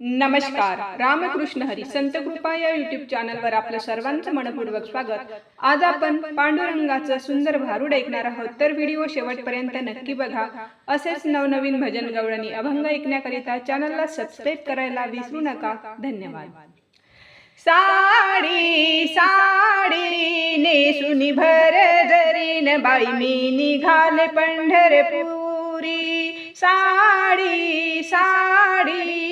नमस्कार. रामकृष्ण हरी संत कृपा या युट्यूब चॅनलवर आपलं सर्वांचं मनपूर्वक स्वागत. आज आपण पांडुरंगाचं सुंदर भारूड ऐकणार आहोत. तर व्हिडिओ शेवटपर्यंत नक्की बघा. असेच नवनवीन भजन गवळणी अभंग ऐकण्याकरिता चॅनलला सबस्क्राईब करायला विसरू नका. धन्यवाद. साडी साडी नेसुनी भर जरीन बाई मी निघाले पंढरपुरी. साडी साडी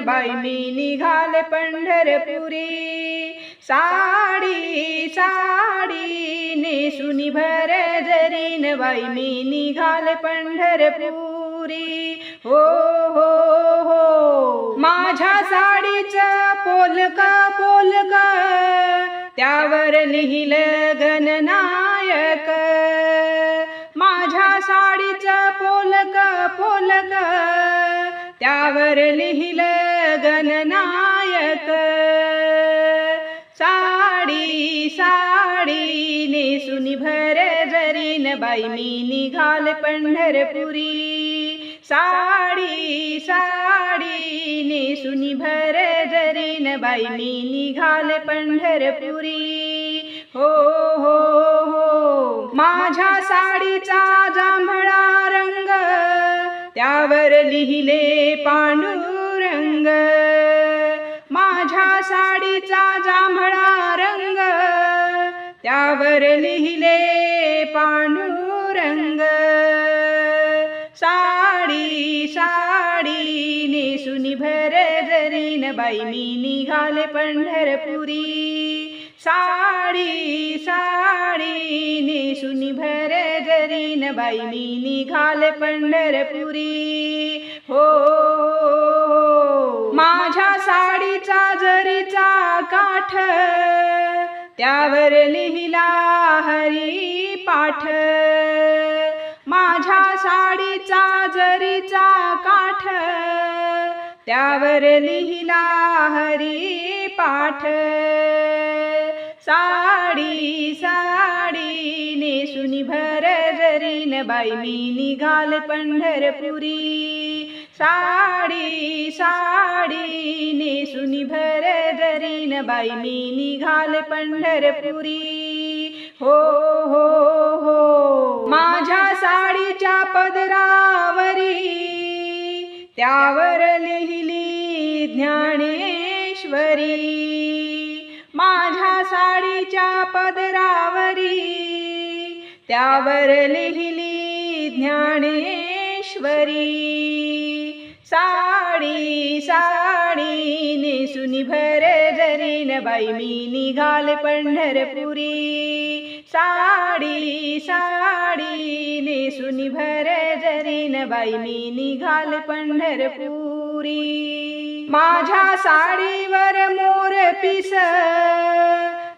बाई मी निघाले पंढरपुरी. साडी साडी नेसुनी भर जरीन बाई मी निघाले पंढरपुरी. हो हो हो माझ्या साडीचा पोलका पोलका. त्यावर लिहिलं गणना त्यावर लिहिल गणनायक. साडी साडी नेसुनी भर जरीन बाई मी निघाल पंढरपुरी. साडी साडी नेसुनी भर जरीन बाई मी निघाल पंढरपुरी. हो हो हो, हो माझ्या साडीचा जांभळा रंग त्यावर लिहिले पांडुरंग. माझ्या साडीचा जांभळा रंग. त्यावर लिहिले पांडुरंग. साडी साडी नेसुनी भर जरीन बाई मी निघाले पंढरपुरी. साडी साडी नेसुनी भर जरीन बाई मी निघाले पंढरपुरी. हो. माझ्या साडीचा जरीचा काठ त्यावर लिहिला हरी पाठ. माझ्या साडीचा जरीचा काठ त्यावर लिहिला हरी पाठ. साडी सा बाई मी निघाल पंढरपुरी. साडी साडी नेसुनी भर जरीन बाई मी निघाल पंढरपुरी. हो हो हो माझ्या साडीच्या पदरावरी. त्यावर लिहिली ज्ञानेश्वरी. माझ्या साडीच्या पद त्यावर लिहिली ज्ञानेश्वरी. साडी साडी नेसुनी भर जरीन बाई मी निघाल पंढरपुरी. साडी साडी नेसुनी भर जरीन बाई मी निघाल पंढरपुरी. माझ्या साडीवर मोर पिस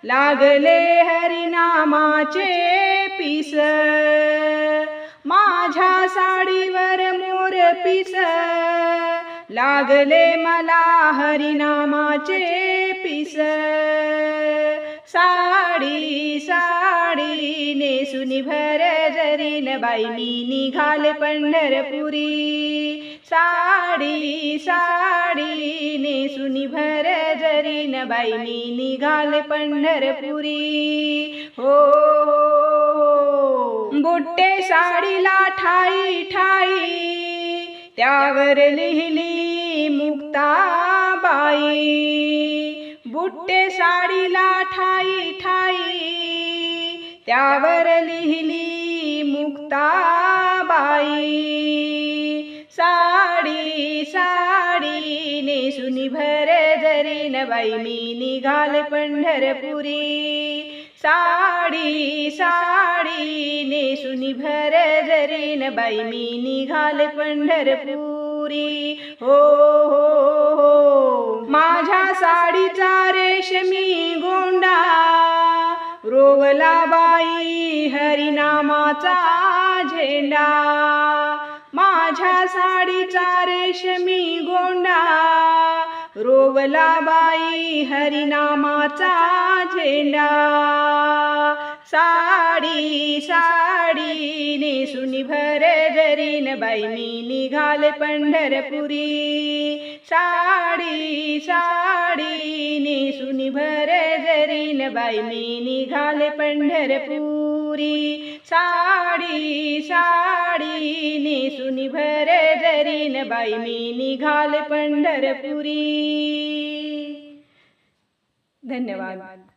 लागले हरिनामाचे पिस. माझ्या साडीवर मोर पिस. लागले मला हरिनामाचे पिस. साडी साडी नेसुनी भर जरीन बाई मी निघाल पंढरपुरी. साडी साडी नेसुनी भर जरीन बाई मी निघाल पंढरपुरी. हो, हो, हो बुट्टे साडीला ठाई ठाई. त्यावर लिहिली मुक्ता बुट्टे साडीला ठाई ठाई. त्यावर लिहिली मुक्ताबाई. साडी साडी नेसुनी भर जरीन बाई. मी निघाल पंढरपुरी. साडी साडी नेसुनी भर जरीन बाई. मी निघाल पंढरपुरी. हो हो. हो रेशमी गोंडा. रोवला बाई हरिनामाचा झेंडा. माझ्या साडीचा रेशमी गोंडा. रोवला बाई हरिनामाचा झेंडा. साडी साडी नेसुनी भरे जरीन बाई मी निघाले पंढरपुरी. साडी साडी नेसुनी भर जरीन बाई मी निघाले पंढरपुरी. साडी साडी नेसुनी भर जरीन बाई मी निघाले पंढरपुरी. धन्यवाद.